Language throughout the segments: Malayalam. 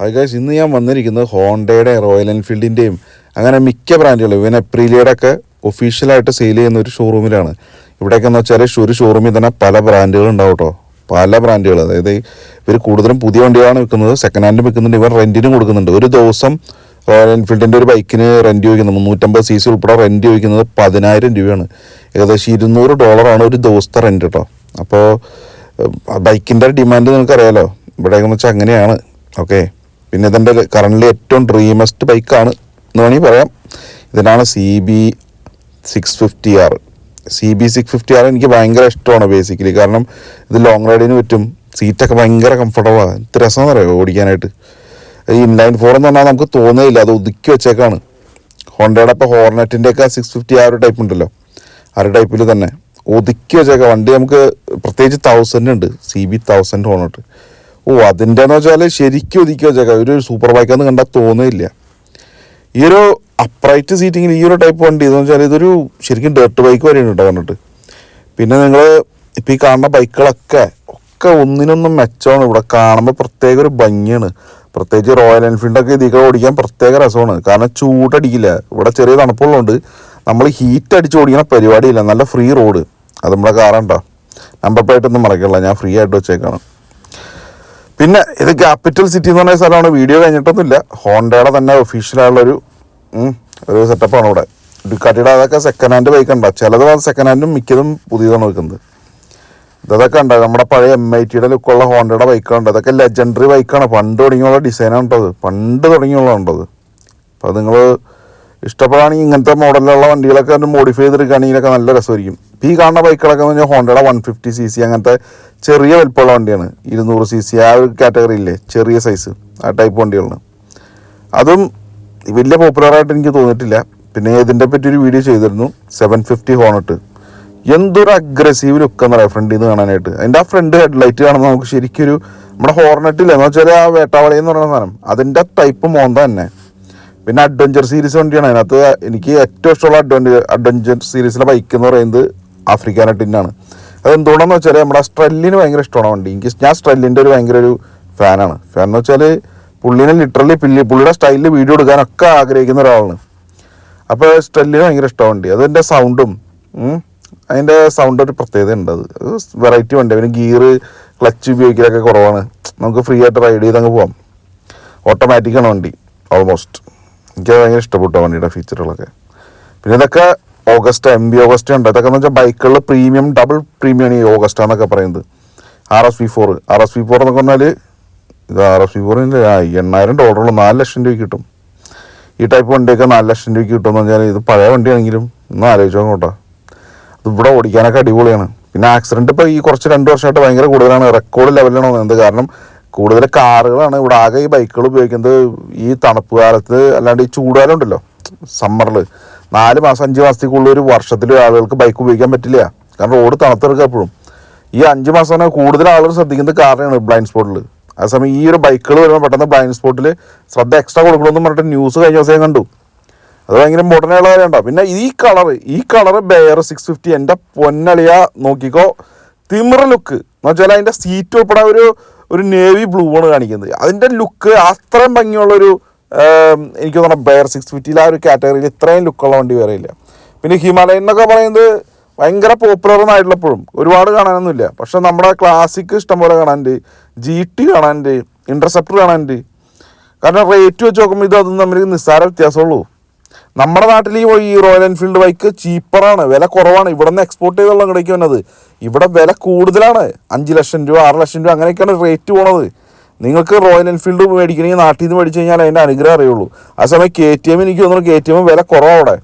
ഹായ് ഗൈസ് ഇന്ന് ഞാൻ വന്നിരിക്കുന്നത് ഹോണ്ടയുടെ റോയൽ എൻഫീൽഡിന്റെയും അങ്ങനെ മിക്ക ബ്രാൻഡുകളും ഇവൻ എപ്രീലിയുടെ ഒക്കെ ഒഫീഷ്യലായിട്ട് സെയിൽ ചെയ്യുന്ന ഒരു ഷോറൂമിലാണ് ഇവിടെയൊക്കെ എന്ന് വെച്ചാൽ ഒരു ഷോറൂമിൽ തന്നെ പല ബ്രാൻഡുകൾ ഉണ്ടാവും കേട്ടോ പല ബ്രാൻഡുകൾ. അതായത് ഇവർ കൂടുതലും പുതിയ വണ്ടികളാണ് വിൽക്കുന്നത്. സെക്കൻഡ് ഹാൻഡ് വിൽക്കുന്നുണ്ട്. ഇവർ റെന്റിനും കൊടുക്കുന്നുണ്ട്. ഒരു ദിവസം റോയൽ എൻഫീൽഡിന്റെ ഒരു ബൈക്കിന് റെന്റ് ചോദിക്കുന്നത് മുന്നൂറ്റമ്പത് സി സി ഉൾപ്പെടെ റെന്റ് ചോദിക്കുന്നത് പതിനായിരം രൂപയാണ്. ഏകദേശം ഇരുന്നൂറ് ഡോളറാണ് ഒരു ദിവസത്തെ റെന്റ് കേട്ടോ അപ്പോൾ ബൈക്കിന്റെ ഡിമാൻഡ് നിങ്ങൾക്കറിയാലോ? ഇവിടെയൊക്കെ എന്ന് വെച്ചാൽ അങ്ങനെയാണ്. ഓക്കെ പിന്നെ ഇതിന്റെ കറന്റ് ഏറ്റവും ഡ്രീമസ്റ്റ് ബൈക്കാണ് എന്ന് വേണമെങ്കിൽ പറയാം. ഇതിനാണ് C B six fifty R C B six fifty R എനിക്ക് ഭയങ്കര ഇഷ്ടമാണ് ബേസിക്കലി കാരണം ഇത് ലോങ് റൈഡിന് പറ്റും. സീറ്റൊക്കെ ഭയങ്കര കംഫർട്ടബിളാണ് എന്ത് രസമെന്ന് അറിയാമോ ഓടിക്കാനായിട്ട്? ഈ ഇൻലൈൻ ഫോർ എന്ന് പറഞ്ഞാൽ നമുക്ക് തോന്നുകയില്ല. അത് ഒതുക്കി വെച്ചേക്കാണ്. ഹോണ്ടയുടെ ഇപ്പോൾ ഹോർണറ്റിന്റെയൊക്കെ സിക്സ് ഫിഫ്റ്റി ആ ഒരു ടൈപ്പ് ഉണ്ടല്ലോ. ആ ഒരു ടൈപ്പിൽ തന്നെ. ഒതുക്കി വെച്ചേക്കാം. വണ്ടി നമുക്ക് പ്രത്യേകിച്ച് തൗസൻഡ് ഉണ്ട്. C B thousand hornet. ഓ അതിന്റെ എന്ന് വെച്ചാൽ ശരിക്കും ഒതുക്കി വെച്ചേക്കാം. ഒരു സൂപ്പർ ബൈക്കാന്ന് കണ്ടാൽ തോന്നുന്നില്ല ഈ ഒരു അപ്രൈറ്റ് സീറ്റിങ്ങിൽ ഈ ഒരു ടൈപ്പ് വണ്ടി എന്ന് വെച്ചാൽ ഇതൊരു ശരിക്കും ഡേർട്ട് ബൈക്ക് വരെയാണ് കേട്ടോ കണ്ടിട്ട്. പിന്നെ നിങ്ങൾ ഇപ്പം ഈ കാണുന്ന ബൈക്കുകളൊക്കെ ഒക്കെ ഒന്നിനൊന്നും മെച്ചമാണ്. ഇവിടെ കാണുമ്പോൾ പ്രത്യേക ഒരു ഭംഗിയാണ്. പ്രത്യേകിച്ച് റോയൽ എൻഫീൽഡൊക്കെ ഇതിൽ ഓടിക്കാൻ പ്രത്യേക രസമാണ്. കാരണം ചൂടടിക്കില്ല ഇവിടെ ചെറിയ തണുപ്പുള്ളതുകൊണ്ട് നമ്മൾ ഹീറ്റ് അടിച്ച് ഓടിക്കുന്ന പരിപാടിയില്ല. നല്ല ഫ്രീ റോഡ് അത് നമ്മുടെ കാറുണ്ടോ നമ്പർ പ്ലേറ്റ് ഒന്നും മറക്കില്ല ഞാൻ ഫ്രീ ആയിട്ട് വെച്ചേക്കാണ്. പിന്നെ ഇത് ക്യാപിറ്റൽ സിറ്റി എന്ന് പറഞ്ഞ സ്ഥലമാണ്. വീഡിയോ കഴിഞ്ഞിട്ടൊന്നുമില്ല. ഹോണ്ടയുടെ തന്നെ ഒഫീഷ്യലായുള്ളൊരു ഒരു സെറ്റപ്പാണ് ഇവിടെ. ഡുക്കാറ്റിയുടെ അതൊക്കെ സെക്കൻഡ് ഹാൻഡ് ബൈക്ക് ഉണ്ടാകും ചിലത് സെക്കൻഡ് ഹാൻഡും മിക്കതും പുതിയതാണ് വെക്കുന്നത്. ഇതൊക്കെ ഉണ്ടാകും നമ്മുടെ പഴയ എം ഐ ടിയുടെ ലുക്കുള്ള ഹോണ്ടയുടെ ബൈക്കുണ്ട് അതൊക്കെ ലെജൻഡറി ബൈക്കാണ് പണ്ട് തുടങ്ങിയുള്ള ഡിസൈനാണ് ഉണ്ടത് പണ്ട് തുടങ്ങിയുള്ള ഉണ്ടത് അപ്പോൾ നിങ്ങൾ ഇഷ്ടപ്പെടുകയാണെങ്കിൽ ഇങ്ങനത്തെ മോഡലിലുള്ള വണ്ടികളൊക്കെ ഒന്ന് മോഡിഫൈ ചെയ്തെടുക്കുകയാണെങ്കിലൊക്കെ നല്ല രസമായിരിക്കും. ഈ കാണുന്ന ബൈക്കുകളൊക്കെ എന്ന് പറഞ്ഞാൽ ഹോണ്ടയുടെ വൺ ഫിഫ്റ്റി സി സി അങ്ങനത്തെ ചെറിയ വലിപ്പമുള്ള വണ്ടിയാണ്. ഇരുന്നൂറ് സി സി ആ ഒരു കാറ്റഗറി ഇല്ലേ? ചെറിയ സൈസ് ആ ടൈപ്പ് വണ്ടികളാണ്. അതും വലിയ പോപ്പുലറായിട്ട് എനിക്ക് തോന്നിയിട്ടില്ല. പിന്നെ ഇതിന്റെ പറ്റി ഒരു വീഡിയോ ചെയ്തിരുന്നു. സെവൻ ഫിഫ്റ്റി ഹോണട്ട് എന്തൊരു അഗ്രസീവ് ലുക്ക് എന്ന് പറയാം ഫ്രണ്ടിൽ നിന്ന് കാണാനായിട്ട്? അതിന്റെ ആ ഫ്രണ്ട് ഹെഡ്ലൈറ്റ് കാണുമ്പോൾ നമുക്ക് ശരിക്കൊരു നമ്മുടെ ഹോർണറ്റില്ല എന്ന് വെച്ചാൽ ആ വേട്ടാവളി എന്ന് പറയുന്ന സാധനം. അതിന്റെ ടൈപ്പ് മോന്ത തന്നെ. പിന്നെ അഡ്വഞ്ചർ സീരീസ് വണ്ടിയാണ്. അതിനകത്ത് എനിക്ക് ഏറ്റവും ഇഷ്ടമുള്ള അഡ്വഞ്ചർ അഡ്വഞ്ചർ സീരീസിലെ ബൈക്ക് എന്ന് പറയുന്നത് ആഫ്രിക്കാന ടിന്നാണ് അത് എന്തുകൊണ്ടെന്ന് വെച്ചാൽ നമ്മുടെ സ്ട്രെല്ലിന് ഭയങ്കര ഇഷ്ടമാണ് വണ്ടി. എനിക്ക് ഞാൻ സ്ട്രെല്ലിന്റെ ഒരു ഭയങ്കര ഒരു ഫാനാണ് ഫാൻ എന്ന് വെച്ചാൽ പുള്ളിനെ ലിറ്ററലി പുള്ളി പുള്ളിയുടെ സ്റ്റൈലിൽ വീഡിയോ എടുക്കാനൊക്കെ ആഗ്രഹിക്കുന്ന ഒരാളാണ്. അപ്പോൾ സ്ട്രെല്ലിന് ഭയങ്കര ഇഷ്ടമാണ് വണ്ടി. അതിന്റെ സൗണ്ടും അതിന്റെ സൗണ്ട് ഒരു പ്രത്യേകത ഉണ്ട്. അത് വെറൈറ്റി വണ്ടി. പിന്നെ ഗിയർ ക്ലച്ച് ഉപയോഗിക്കലൊക്കെ കുറവാണ്. നമുക്ക് ഫ്രീ ആയിട്ട് റൈഡ് ചെയ്ത് അങ്ങ് പോവാം. ഓട്ടോമാറ്റിക്കാണ് വണ്ടി ഓൾമോസ്റ്റ് എനിക്ക് ഭയങ്കര ഇഷ്ടപ്പെട്ടു വണ്ടിയുടെ ഫീച്ചറുകളൊക്കെ പിന്നെ ഇതൊക്കെ ഓഗസ്റ്റ് എം ബി ഓഗസ്റ്റ് ഉണ്ട്. ഇതൊക്കെ എന്ന് വെച്ചാൽ ബൈക്കുകളിൽ പ്രീമിയം ഡബിൾ പ്രീമിയം ഈ ഓഗസ്റ്റ് എന്നൊക്കെ പറയുന്നത്. R S V four R S V four എന്നൊക്കെ പറഞ്ഞാൽ ഇത് ആർ എസ് വി ഫോറിന് എണ്ണായിരം ഡോളറുള്ള നാല് ലക്ഷം രൂപയ്ക്ക് കിട്ടും. ഈ ടൈപ്പ് വണ്ടിയൊക്കെ നാല് ലക്ഷം രൂപയ്ക്ക് കിട്ടുമെന്ന് പറഞ്ഞാൽ ഇത് പഴയ വണ്ടിയാണെങ്കിലും ഒന്ന് ആലോചിച്ചോ കേട്ടോ. അത് ഇവിടെ ഓടിക്കാനൊക്കെ അടിപൊളിയാണ്. പിന്നെ ആക്സിഡന്റ് ഇപ്പോൾ ഈ കുറച്ച് രണ്ട് വർഷമായിട്ട് ഭയങ്കര കൂടുതലാണ്. റെക്കോർഡ് ലെവലിലാണ് വന്നത് കാരണം? കൂടുതൽ കാറുകളാണ് ഇവിടെ ആകെ ഈ ബൈക്കുകൾ ഉപയോഗിക്കുന്നത് ഈ തണുപ്പ് കാലത്ത് അല്ലാണ്ട് ഈ ചൂടുകാലം ഉണ്ടല്ലോ സമ്മറിൽ നാല് മാസം അഞ്ച് മാസത്തേക്കുള്ള ഒരു വർഷത്തിൽ ആളുകൾക്ക് ബൈക്ക് ഉപയോഗിക്കാൻ പറ്റില്ല. കാരണം റോഡ് തണുത്തെടുക്കുക എപ്പോഴും. ഈ അഞ്ച് മാസമാണ് കൂടുതൽ ആളുകൾ ശ്രദ്ധിക്കുന്നത് കാറിനാണ് ബ്ലൈൻഡ് സ്പോട്ടിൽ അതേസമയം ഈ ഒരു ബൈക്കുകൾ വരുമ്പോൾ പെട്ടെന്ന് ബ്ലൈൻഡ് സ്പോട്ടിൽ ശ്രദ്ധ എക്സ്ട്രാ കൊടുക്കണമെന്ന് പറഞ്ഞിട്ട് ന്യൂസ് കഴിഞ്ഞ ദിവസം കണ്ടു. അത് ഭയങ്കര ആയുള്ള കാര്യമുണ്ടോ പിന്നെ ഈ കളർ ഈ കളർ ബെയർ സിക്സ് ഫിഫ്റ്റി എന്റെ പൊന്നളിയ നോക്കിക്കോ. തിമിറ ലുക്ക് എന്ന് വെച്ചാൽ അതിന്റെ സീറ്റ് ഉൾപ്പെടെ ഒരു ഒരു നേവി ബ്ലൂ ആണ് കാണിക്കുന്നത്. അതിന്റെ ലുക്ക് അത്രയും ഭംഗിയുള്ളൊരു എനിക്ക് തോന്നുന്ന ബെയർ സിക്സ് ഫിഫ്റ്റിയിൽ ആ ഒരു കാറ്റഗറിയിൽ ഇത്രയും ലുക്കുള്ള വണ്ടി വേറെ ഇല്ല. പിന്നെ ഹിമാലയൻ എന്നൊക്കെ പറയുന്നത് ഭയങ്കര പോപ്പുലർ ഒന്നായിട്ടുള്ളപ്പോഴും ഒരുപാട് കാണാനൊന്നുമില്ല. പക്ഷെ നമ്മുടെ ക്ലാസിക് ഇഷ്ടംപോലെ കാണാനുണ്ട്. ജി ടി കാണാനുണ്ട്. ഇന്റർസെപ്റ്റർ കാണാനുണ്ട്. കാരണം റേറ്റ് വെച്ച് നോക്കുമ്പോൾ ഇത് അതും തമ്മിൽ നിസ്സാര വ്യത്യാസമുള്ളൂ നമ്മുടെ നാട്ടിൽ ഈ ഈ റോയൽ എൻഫീൽഡ് ബൈക്ക് ചീപ്പറാണ് വില കുറവാണ്. ഇവിടെ നിന്ന് എക്സ്പോർട്ട് ചെയ്തുള്ള കടയ്ക്ക് വന്നത്. ഇവിടെ വില കൂടുതലാണ്. അഞ്ച് ലക്ഷം രൂപ ആറ് ലക്ഷം രൂപ അങ്ങനെയൊക്കെയാണ് റേറ്റ് പോണത്. നിങ്ങൾക്ക് റോയൽ എൻഫീൽഡ് മേടിക്കണമെങ്കിൽ നാട്ടിൽ നിന്ന് മേടിച്ച് കഴിഞ്ഞാൽ അതിന്റെ അനുഗ്രഹം അറിയുള്ളൂ. ആ സമയം കെ ടി എം എനിക്ക് തോന്നുന്നു കെ ടി എം വില കുറവാണ് അവിടെ.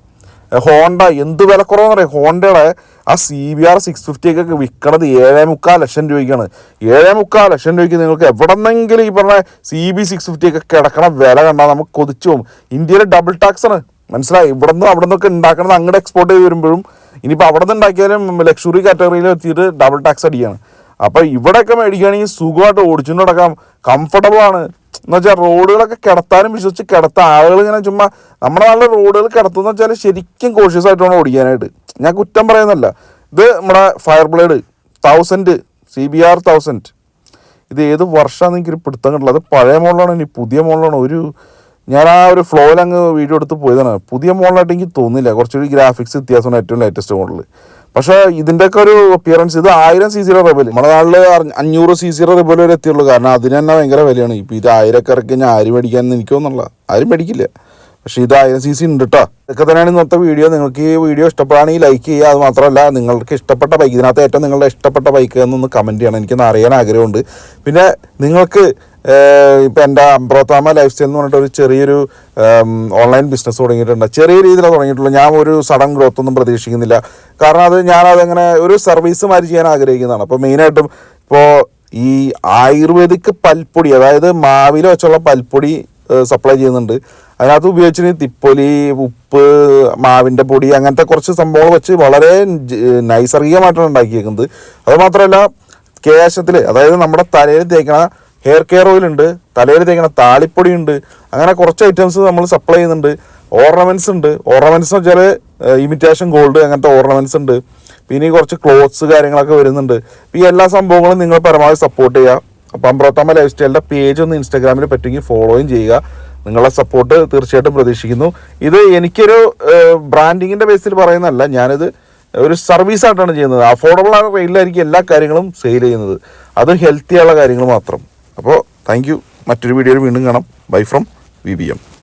ഹോണ്ട എന്ത് വില കുറവെന്ന് പറയാം ഹോണ്ടയുടെ ആ C B R six fifty ഒക്കെ വിൽക്കണത് ഏഴേ മുക്കാൽ ലക്ഷം രൂപയ്ക്കാണ്. ഏഴേ മുക്കാൽ ലക്ഷം രൂപയ്ക്ക് നിങ്ങൾക്ക് എവിടെന്നെങ്കിലും ഈ പറഞ്ഞ സി ബി സിക്സ് ഫിഫ്റ്റി ഒക്കെ കിടക്കണ വില കണ്ടാൽ നമുക്ക് കൊതിച്ചു പോകും ഇന്ത്യയിലെ ഡബിൾ ടാക്സാണ് മനസ്സിലായി? ഇവിടെ നിന്ന് അവിടെ നിന്നൊക്കെ ഉണ്ടാക്കണത് അങ്ങോട്ട് എക്സ്പോർട്ട് ചെയ്ത് വരുമ്പോഴും ഇനിയിപ്പോൾ അവിടെ നിന്ന് ഉണ്ടാക്കിയാലും ലക്ഷറി കാറ്റഗറിയിൽ എത്തിയിട്ട് ഡബിൾ ടാക്സ് അടിക്കുകയാണ് അപ്പോൾ ഇവിടെയൊക്കെ മേടിക്കുകയാണെങ്കിൽ സുഖമായിട്ട് ഓടിച്ചുകൊണ്ട് നടക്കാം. കംഫർട്ടബിൾ ആണ്. എന്ന് വെച്ചാൽ റോഡുകളൊക്കെ കിടത്താനും വിശ്വസിച്ച് കിടത്ത ആളുകൾ ഇങ്ങനെ ചുമ്മാ നമ്മുടെ നാട്ടിലെ റോഡുകൾ കിടത്തുന്ന വെച്ചാൽ ശരിക്കും കോഷ്യസ് ആയിട്ട് വേണം ഓടിക്കാനായിട്ട്. ഞാൻ കുറ്റം പറയുന്നല്ല ഇത് നമ്മുടെ fireblade thousand C B R thousand ഇത് ഏത് വർഷമാണെന്ന് എനിക്കൊരു പിടുത്തം കിട്ടില്ല. അത് പഴയ മോഡലാണോ ഇനി പുതിയ മോഡലാണോ ഒരു ഞാൻ ആ ഒരു ഫ്ലോയിൽ അങ്ങ് വീഡിയോ എടുത്ത് പോയതാണ്. പുതിയ മോഡലായിട്ട് എനിക്ക് തോന്നുന്നില്ല. കുറച്ചൊരു ഗ്രാഫിക്സ് വ്യത്യാസമാണ് ഏറ്റവും ലേറ്റസ്റ്റ് മോഡൽ പക്ഷേ ഇതിന്റെയൊക്കെ ഒരു അപ്പിയറൻസ് ഇത് ആയിരം സി സിയുടെ റെബൽ നമ്മുടെ നാട്ടിൽ അഞ്ഞൂറ് സി സിയുടെ റെബൽ വരെ എത്തിയുള്ളൂ. കാരണം അതിന് തന്നെ ഭയങ്കര വിലയാണ്. ഇപ്പോൾ ഇത് ആയിരമൊക്കെ ഇറക്കി കഴിഞ്ഞാൽ ആരും മേടിക്കാമെന്ന് എനിക്ക് ആരും മേടിക്കില്ല. പക്ഷേ ഇത് ആയിരം സി സി ഉണ്ട് കേട്ടോ ഇതൊക്കെ തന്നെയാണ് ഇന്നത്തെ വീഡിയോ നിങ്ങൾക്ക് ഈ വീഡിയോ ഇഷ്ടപ്പെടുകയാണെങ്കിൽ ലൈക്ക് ചെയ്യുക. അത് മാത്രമല്ല നിങ്ങൾക്ക് ഇഷ്ടപ്പെട്ട ബൈക്ക് ഇതിനകത്ത് ഏറ്റവും നിങ്ങളുടെ ഇഷ്ടപ്പെട്ട ബൈക്ക് എന്നൊന്ന് കമന്റ് ചെയ്യണം. എനിക്കൊന്ന് അറിയാൻ ആഗ്രഹമുണ്ട്. പിന്നെ നിങ്ങൾക്ക് ഇപ്പം എന്റെ അമ്പ്രോത്താമ ലൈഫ് സ്റ്റൈൽ എന്ന് പറഞ്ഞിട്ട് ഒരു ചെറിയൊരു ഓൺലൈൻ ബിസിനസ് തുടങ്ങിയിട്ടുണ്ട്. ചെറിയ രീതിയിലാണ് തുടങ്ങിയിട്ടുള്ളൂ ഞാൻ ഒരു സഡൻ ഗ്രോത്ത് ഒന്നും പ്രതീക്ഷിക്കുന്നില്ല. കാരണം അത് ഞാനതങ്ങനെ ഒരു സർവീസ് മാതിരി ചെയ്യാൻ ആഗ്രഹിക്കുന്നതാണ്. അപ്പോൾ മെയിനായിട്ടും ഇപ്പോൾ ഈ ആയുർവേദിക് പൽപ്പൊടി അതായത് മാവിൽ വെച്ചുള്ള പൽപ്പൊടി സപ്ലൈ ചെയ്യുന്നുണ്ട്. അതിനകത്ത് ഉപയോഗിച്ചിന് തിപ്പൊലി ഉപ്പ് മാവിന്റെ പൊടി അങ്ങനത്തെ കുറച്ച് സംഭവങ്ങൾ വെച്ച് വളരെ നൈസർഗികമായിട്ടാണ് ഉണ്ടാക്കിയേക്കുന്നത്. അതുമാത്രമല്ല കേശത്തിൽ അതായത് നമ്മുടെ തലയിൽ തേക്കണ ഹെയർ കെയർ ഓയിൽ ഉണ്ട് തലയിൽ തേക്കണ താളിപ്പൊടി ഉണ്ട് അങ്ങനെ കുറച്ച് ഐറ്റംസ് നമ്മൾ സപ്ലൈ ചെയ്യുന്നുണ്ട്. ഓർണമെന്റ്സ് ഉണ്ട്. ഓർണമെന്റ്സ് എന്ന് വെച്ചാൽ ഇമിറ്റേഷൻ ഗോൾഡ് അങ്ങനത്തെ ഓർണമെന്റ്സ് ഉണ്ട്. പിന്നെ കുറച്ച് ക്ലോത്ത്സ് കാര്യങ്ങളൊക്കെ വരുന്നുണ്ട്. ഈ എല്ലാ സംഭവങ്ങളും നിങ്ങൾ പരമാവധി സപ്പോർട്ട് ചെയ്യുക. അപ്പം അമ്പ്രോത്തമ്മ ലൈഫ് സ്റ്റൈലിന്റെ പേജ് ഒന്ന് ഇൻസ്റ്റാഗ്രാമിൽ പറ്റുമെങ്കിൽ ഫോളോയും ചെയ്യുക. നിങ്ങളുടെ സപ്പോർട്ട് തീർച്ചയായിട്ടും പ്രതീക്ഷിക്കുന്നു. ഇത് എനിക്കൊരു ബ്രാൻഡിങ്ങിന്റെ ബേസിൽ പറയുന്നതല്ല. ഞാനിത് ഒരു സർവീസ് ആയിട്ടാണ് ചെയ്യുന്നത്. അഫോർഡബിൾ ആയ റേറ്റിലായിരിക്കും എല്ലാ കാര്യങ്ങളും സെയിൽ ചെയ്യുന്നത്. അത് ഹെൽത്തി ആയുള്ള കാര്യങ്ങൾ മാത്രം. അപ്പോൾ താങ്ക് മറ്റൊരു വീഡിയോയിൽ വീണ്ടും കാണാം. Bye from V B M